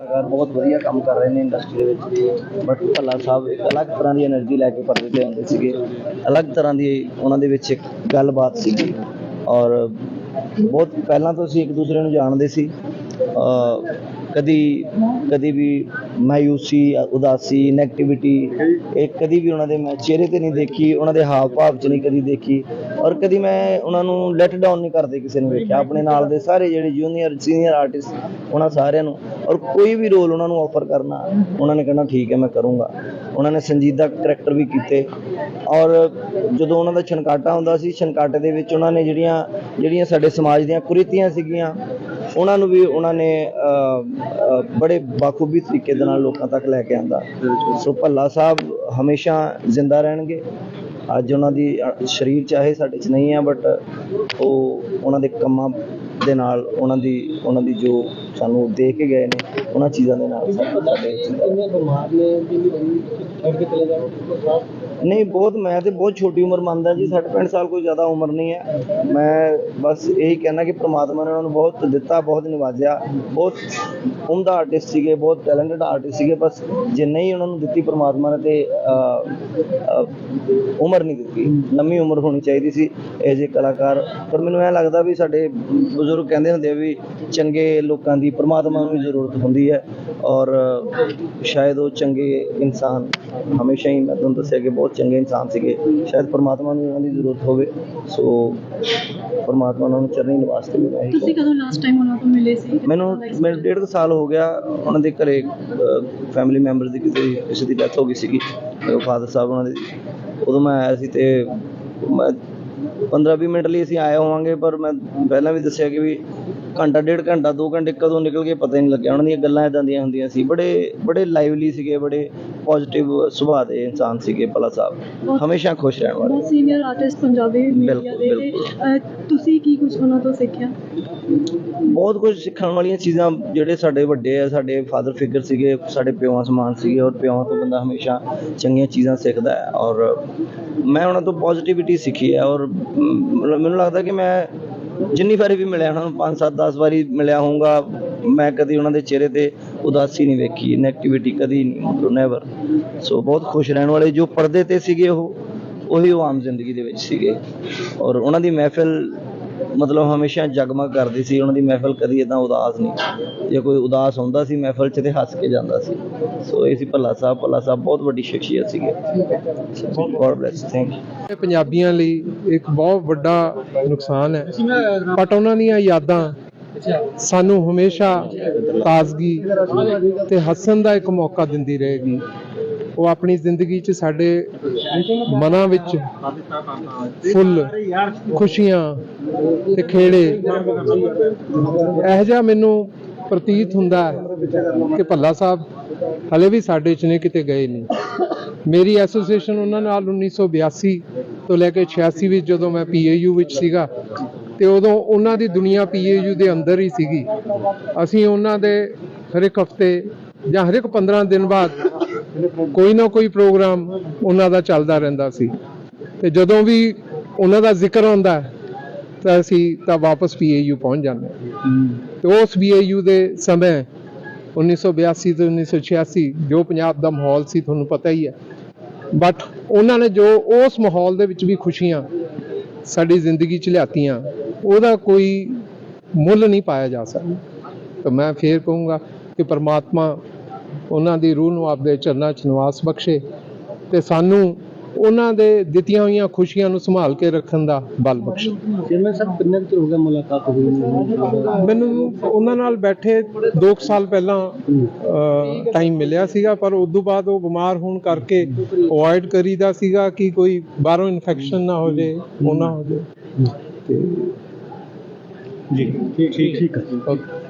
ਲਗਾਤਾਰ ਬਹੁਤ ਵਧੀਆ ਕੰਮ ਕਰ ਰਹੇ ਨੇ ਇੰਡਸਟਰੀ ਦੇ ਵਿੱਚ ਬਟ ਭੱਲਾ ਸਾਹਿਬ ਇੱਕ ਅਲੱਗ ਤਰ੍ਹਾਂ ਦੀ એનર્ਜੀ ਲੈ ਕੇ ਪਰਦੇ ਤੇ ਆਉਂਦੇ ਸੀਗੇ। ਅਲੱਗ ਤਰ੍ਹਾਂ ਦੀ ਉਹਨਾਂ ਦੇ ਵਿੱਚ ਇੱਕ ਗੱਲਬਾਤ ਸੀਗੀ। ਔਰ ਬਹੁਤ ਪਹਿਲਾਂ ਤੋਂ ਅਸੀਂ ਇੱਕ ਦੂਸਰੇ ਨੂੰ ਜਾਣਦੇ ਸੀ। ਕਦੀ ਕਦੀ ਵੀ ਮਾਯੂਸੀ, ਉਦਾਸੀ ਨੈਗੇਟਿਵਿਟੀ ਇਹ ਕਦੀ ਵੀ ਉਹਨਾਂ ਦੇ ਮੈਂ ਚਿਹਰੇ ਤੇ ਨਹੀਂ ਦੇਖੀ, ਉਹਨਾਂ ਦੇ ਹਾਵ ਭਾਵ 'ਚ ਨਹੀਂ ਕਦੀ ਦੇਖੀ ਔਰ ਕਦੀ ਮੈਂ ਉਹਨਾਂ ਨੂੰ ਲੈਟ ਡਾਊਨ ਨਹੀਂ ਕਰਦੇ ਕਿਸੇ ਨੂੰ ਵੇਖਿਆ। ਆਪਣੇ ਨਾਲ ਦੇ ਸਾਰੇ ਜਿਹੜੇ ਜੂਨੀਅਰ ਸੀਨੀਅਰ ਆਰਟਿਸਟ ਉਹਨਾਂ ਸਾਰਿਆਂ ਨੂੰ ਔਰ ਕੋਈ ਵੀ ਰੋਲ ਉਹਨਾਂ ਨੂੰ ਆਫਰ ਕਰਨਾ, ਉਹਨਾਂ ਨੇ ਕਹਿਣਾ, ਠੀਕ ਹੈ, ਮੈਂ ਕਰੂੰਗਾ। ਉਹਨਾਂ ਨੇ ਸੰਜੀਦਾ ਕਰੈਕਟਰ ਵੀ ਕੀਤੇ ਔਰ ਜਦੋਂ ਉਹਨਾਂ ਦਾ ਛਨਕਾਟਾ ਹੁੰਦਾ ਸੀ ਛਨਕਾਟੇ ਦੇ ਵਿੱਚ ਉਹਨਾਂ ਨੇ ਜਿਹੜੀਆਂ ਜਿਹੜੀਆਂ ਸਾਡੇ ਸਮਾਜ ਦੀਆਂ ਕੁਰੀਤੀਆਂ ਸੀਗੀਆਂ ਉਹਨਾਂ ਨੂੰ ਵੀ ਉਹਨਾਂ ਨੇ ਬੜੇ ਬਾਖੂਬੀ ਤਰੀਕੇ ਦੇ ਨਾਲ ਲੋਕਾਂ ਤੱਕ ਲੈ ਕੇ ਆਂਦਾ। ਸੋ ਭੱਲਾ ਸਾਹਿਬ ਹਮੇਸ਼ਾ ਜ਼ਿੰਦਾ ਰਹਿਣਗੇ। ਅੱਜ ਉਹਨਾਂ ਦੀ ਸਰੀਰ ਚਾਹੇ ਸਾਡੇ 'ਚ ਨਹੀਂ ਹੈ ਬਟ ਉਹ ਉਹਨਾਂ ਦੇ ਕੰਮਾਂ ਦੇ ਨਾਲ ਉਹਨਾਂ ਦੀ ਉਹਨਾਂ ਦੀ ਜੋ ਸਾਨੂੰ ਦੇ ਕੇ ਗਏ ਨੇ ਉਹਨਾਂ ਚੀਜ਼ਾਂ ਦੇ ਨਾਲ ਸਾਡੇ ਸਾਡੇ ਜ਼ਿੰਦਾ ਇੰਨੇ ਬਿਮਾਰ ਨੇ? ਜਿੰਨੀ ਬੰਦੀ ਛੱਡ ਕੇ ਚਲੇ ਜਾਓ? ਸਾਥ ਨਹੀਂ ਬਹੁਤ ਮੈਂ ਤੇ ਬਹੁਤ ਛੋਟੀ ਉਮਰ ਮੰਨਦਾ ਜੀ 60 65 ਸਾਲ ਕੋਈ ਜ਼ਿਆਦਾ ਉਮਰ ਨਹੀਂ ਹੈ। ਮੈਂ ਬਸ ਇਹੀ ਕਹਿਣਾ ਕਿ ਪ੍ਰਮਾਤਮਾ ਨੇ ਉਹਨਾਂ ਨੂੰ ਬਹੁਤ ਦਿੱਤਾ ਬਹੁਤ ਨਿਵਾਜਿਆ। ਬਹੁਤ ਉਮਦਾ ਆਰਟਿਸਟ ਸੀਗੇ ਬਹੁਤ ਟੈਲੈਂਟਡ ਆਰਟਿਸਟ ਸੀਗੇ ਬਸ ਜੇ ਨਹੀਂ ਉਹਨਾਂ ਨੂੰ ਦਿੱਤੀ ਪ੍ਰਮਾਤਮਾ ਨੇ ਤੇ ਉਮਰ ਨਹੀਂ ਦਿੱਤੀ। ਲੰਮੀ ਉਮਰ ਹੋਣੀ ਚਾਹੀਦੀ ਸੀ ਇਹ ਜੇ ਕਲਾਕਾਰ। ਪਰ ਮੈਨੂੰ ਇਹ ਲੱਗਦਾ ਵੀ ਸਾਡੇ ਬਜ਼ੁਰਗ ਕਹਿੰਦੇ ਹੁੰਦੇ ਆ ਵੀ ਚੰਗੇ ਲੋਕਾਂ ਦੀ ਪ੍ਰਮਾਤਮਾ ਨੂੰ ਜ਼ਰੂਰਤ ਹੁੰਦੀ ਹੈ ਔਰ ਸ਼ਾਇਦ ਉਹ ਚੰਗੇ ਇਨਸਾਨ ਹਮੇਸ਼ਾ ਹੀ ਮੈਂ ਤੁਹਾਨੂੰ ਦੱਸਿਆ ਕਿ ਬਹੁਤ ਚੰਗੇ ਇਨਸਾਨ ਸੀਗੇ ਸ਼ਾਇਦ ਪ੍ਰਮਾਤਮਾ ਨੂੰ ਉਹਨਾਂ ਦੀ ਜ਼ਰੂਰਤ ਹੋਵੇ ਸੋ ਪ੍ਰਮਾਤਮਾ ਉਹਨਾਂ ਨੂੰ ਚਰਨੀ ਨਿਵਾਸ ਤੇ ਮੈਂ ਇਹੀ ਤੁਸੀਂ ਕਦੋਂ ਲਾਸਟ ਟਾਈਮ ਉਹਨਾਂ ਤੋਂ ਮਿਲੇ ਸੀ? ਮੈਨੂੰ ਮੈਨੂੰ ਡੇਢ ਕੁ ਸਾਲ ਹੋ ਗਿਆ ਉਹਨਾਂ ਦੇ ਘਰੇ ਫੈਮਿਲੀ ਮੈਂਬਰਸ ਦੀ ਕਿਸੇ ਕਿਸੇ ਦੀ ਡੈਥ ਹੋ ਗਈ ਸੀਗੀ ਮੇਰੇ ਫਾਦਰ ਸਾਹਿਬ ਉਹਨਾਂ ਦੇ। ਉਦੋਂ ਮੈਂ ਆਇਆ ਸੀ ਤੇ ਮੈਂ 15 20 ਮਿੰਟ ਲਈ ਅਸੀਂ ਆਏ ਹੋਵਾਂਗੇ ਪਰ ਮੈਂ ਪਹਿਲਾਂ ਵੀ ਦੱਸਿਆ ਕਿ ਵੀ ਘੰਟਾ ਡੇਢ ਘੰਟਾ 2 ਘੰਟੇ ਕਦੋਂ ਨਿਕਲ ਗਏ ਪਤਾ ਹੀ ਨਹੀਂ ਲੱਗਿਆ। ਉਹਨਾਂ ਦੀਆਂ ਗੱਲਾਂ ਇਦਾਂ ਦੀਆਂ ਹੁੰਦੀਆਂ ਸੀ। ਬੜੇ ਬੜੇ ਲਾਈਵਲੀ ਸੀਗੇ ਬੜੇ ਪੋਜ਼ਿਟਿਵ ਸੁਭਾਅ ਦੇ ਇਨਸਾਨ ਸੀਗੇ ਭਲਾ ਸਾਹਿਬ। ਹਮੇਸ਼ਾ ਖੁਸ਼ ਰਹਿਣ ਵਾਲੇ। ਬਹੁਤ ਸੀਨੀਅਰ ਆਰਟਿਸਟ ਪੰਜਾਬੀ ਮੀਡੀਆ ਦੇ ਤੁਸੀਂ ਕੀ ਕੁਝ ਉਹਨਾਂ ਤੋਂ ਸਿੱਖਿਆ? ਬਹੁਤ ਕੁਝ ਸਿੱਖਣ ਵਾਲੀਆਂ ਚੀਜ਼ਾਂ ਜਿਹੜੇ ਸਾਡੇ ਵੱਡੇ ਆ ਸਾਡੇ ਫਾਦਰ ਫਿਗਰ ਸੀਗੇ ਸਾਡੇ ਪਿਓਾਂ ਸਮਾਨ ਸੀਗੇ ਔਰ ਪਿਓਾਂ ਤੋਂ ਬੰਦਾ ਹਮੇਸ਼ਾ ਚੰਗੀਆਂ ਚੀਜ਼ਾਂ ਸਿੱਖਦਾ ਹੈ। ਔਰ ਮੈਂ ਉਹਨਾਂ ਤੋਂ ਪੋਜ਼ਿਟਿਵਿਟੀ ਸਿੱਖੀ ਹੈ ਔਰ ਮੈਨੂੰ ਲੱਗਦਾ ਕਿ ਮੈਂ ਜਿੰਨੀ ਵਾਰੀ ਵੀ ਮਿਲਿਆ ਉਹਨਾਂ ਨੂੰ 5 7 10 ਵਾਰੀ ਮਿਲਿਆ ਹੋਊਗਾ, ਮੈਂ ਕਦੀ ਉਹਨਾਂ ਦੇ ਚਿਹਰੇ ਤੇ ਉਦਾਸੀ ਨਹੀਂ ਵੇਖੀ ਨੈਗੇਟਿਵਿਟੀ ਕਦੀ ਨਹੀਂ ਨੈਵਰ ਸੋ ਬਹੁਤ ਖੁਸ਼ ਰਹਿਣ ਵਾਲੇ ਜੋ ਪਰਦੇ ਤੇ ਸੀਗੇ ਉਹ, ਉਹੀ ਉਹ ਆਮ ਜ਼ਿੰਦਗੀ ਦੇ ਵਿੱਚ ਸੀਗੇ। ਔਰ ਉਹਨਾਂ ਦੀ ਮਹਿਫਿਲ ਮਤਲਬ ਹਮੇਸ਼ਾ ਜਗਮਗ ਕਰਦੀ ਸੀ, ਉਹਨਾਂ ਦੀ ਮਹਿਫਲ ਕਦੀ ਇਦਾਂ ਉਦਾਸ ਨਹੀਂ ਜੇ ਕੋਈ ਉਦਾਸ ਹੁੰਦਾ ਸੀ ਮਹਿਫਲ 'ਚ ਤੇ ਹੱਸ ਕੇ ਜਾਂਦਾ ਸੀ। ਸੋ ਇਹ ਸੀ ਭੱਲਾ ਸਾਹਿਬ ਭੱਲਾ ਸਾਹਿਬ ਬਹੁਤ ਵੱਡੀ ਸ਼ਖਸੀਅਤ ਸੀਗੇ। ਗੋਡ ਬlesਸ ਥੈਂਕ ਯੂ ਪੰਜਾਬੀਆਂ ਲਈ ਇੱਕ ਬਹੁਤ ਵੱਡਾ ਨੁਕਸਾਨ ਹੈ। ਬਟ ਉਹਨਾਂ ਦੀਆਂ ਯਾਦਾਂ ਸਾਨੂੰ ਹਮੇਸ਼ਾ ਤਾਜ਼ਗੀ ਤੇ ਹੱਸਣ ਦਾ ਇੱਕ ਮੌਕਾ ਦਿੰਦੀ ਰਹੇਗੀ। ਉਹ ਆਪਣੀ ਜ਼ਿੰਦਗੀ 'ਚ ਸਾਡੇ ਮਨਾਂ ਵਿੱਚ ਫੁੱਲ, ਖੁਸ਼ੀਆਂ ਤੇ ਖੇੜੇ। ਇਹ ਜਿਹਾ ਮੈਨੂੰ ਪ੍ਰਤੀਤ ਹੁੰਦਾ ਕਿ ਭੱਲਾ ਸਾਹਿਬ ਹਲੇ ਵੀ ਸਾਡੇ 'ਚ ਨੇ, ਕਿਤੇ ਗਏ ਨਹੀਂ। ਮੇਰੀ ਐਸੋਸੀਏਸ਼ਨ ਉਹਨਾਂ ਨਾਲ 1982 ਤੋਂ ਲੈ ਕੇ 86 ਵਿੱਚ ਜਦੋਂ ਮੈਂ ਪੀਏਯੂ ਵਿੱਚ ਸੀਗਾ ਤੇ ਉਦੋਂ ਉਹਨਾਂ ਦੀ ਦੁਨੀਆ ਪੀਏਯੂ ਦੇ ਅੰਦਰ ਹੀ ਸੀਗੀ। ਅਸੀਂ ਉਹਨਾਂ ਦੇ ਹਰ ਇੱਕ ਹਫ਼ਤੇ ਜਾਂ ਹਰ ਇੱਕ 15 ਦਿਨ ਬਾਅਦ ਕੋਈ ਨਾ ਕੋਈ ਪ੍ਰੋਗਰਾਮ ਉਹਨਾਂ ਦਾ ਚੱਲਦਾ ਰਹਿੰਦਾ ਸੀ। ਤੇ ਜਦੋਂ ਵੀ ਉਹਨਾਂ ਦਾ ਜ਼ਿਕਰ ਆਉਂਦਾ, ਤਾਂ ਅਸੀਂ ਤਾਂ ਵਾਪਸ ਪੀਏਯੂ ਪਹੁੰਚ ਜਾਂਦੇ ਹਾਂ। ਤੇ ਉਸ ਪੀਏਯੂ ਦੇ ਸਮੇਂ 1982 ਤੋਂ 1986 ਜੋ ਪੰਜਾਬ ਦਾ ਮਾਹੌਲ ਸੀ, ਤੁਹਾਨੂੰ ਪਤਾ ਹੀ ਹੈ। ਬਟ ਉਹਨਾਂ ਨੇ ਜੋ ਉਸ ਮਾਹੌਲ ਦੇ ਵਿੱਚ ਵੀ ਖੁਸ਼ੀਆਂ ਸਾਡੀ ਜ਼ਿੰਦਗੀ 'ਚ ਲਿਆਤੀਆਂ, ਉਹਦਾ ਕੋਈ ਮੁੱਲ ਨਹੀਂ ਪਾਇਆ ਜਾ ਸਕਦਾ। ਤਾਂ ਮੈਂ ਫੇਰ ਕਹੂੰਗਾ ਕਿ ਪਰਮਾਤਮਾ ਉਹਨਾਂ ਦੀ ਰੂਹ ਨੂੰ ਆਪਦੇ ਚਰਨਾਂ 'ਚ ਨਿਵਾਸ ਬਖਸ਼ੇ ਤੇ ਸਾਨੂੰ ਉਹਨਾਂ ਦੇ ਦਿੱਤੀਆਂ ਹੋਈਆਂ ਖੁਸ਼ੀਆਂ ਨੂੰ ਸੰਭਾਲ ਕੇ ਰੱਖਣ ਦਾ ਬਲ ਬਖਸ਼ੇ। ਚੇਅਰਮੈਨ ਸਾਹਿਬ ਕਿੰਨੇ ਚਿਰ ਹੋ ਗਿਆ ਮੁਲਾਕਾਤ ਹੋਈ ਮੈਨੂੰ ਉਹਨਾਂ ਨਾਲ ਬੈਠੇ 2 ਸਾਲ ਪਹਿਲਾਂ ਟਾਈਮ ਮਿਲਿਆ ਸੀਗਾ ਪਰ ਉਸ ਤੋਂ ਬਾਅਦ ਉਹ ਬਿਮਾਰ ਹੋਣ ਕਰਕੇ ਅਵੋਇਡ ਕਰੀਦਾ ਸੀਗਾ ਕਿ ਕੋਈ ਬਾਹਰੋਂ ਇਨਫੈਕਸ਼ਨ ਨਾ ਹੋ ਜਾਏ ਉਹ ਨਾ ਹੋ ਜਾਏ ਤੇ ਠੀਕ ਠੀਕ। ਹੈ। ਓਕੇ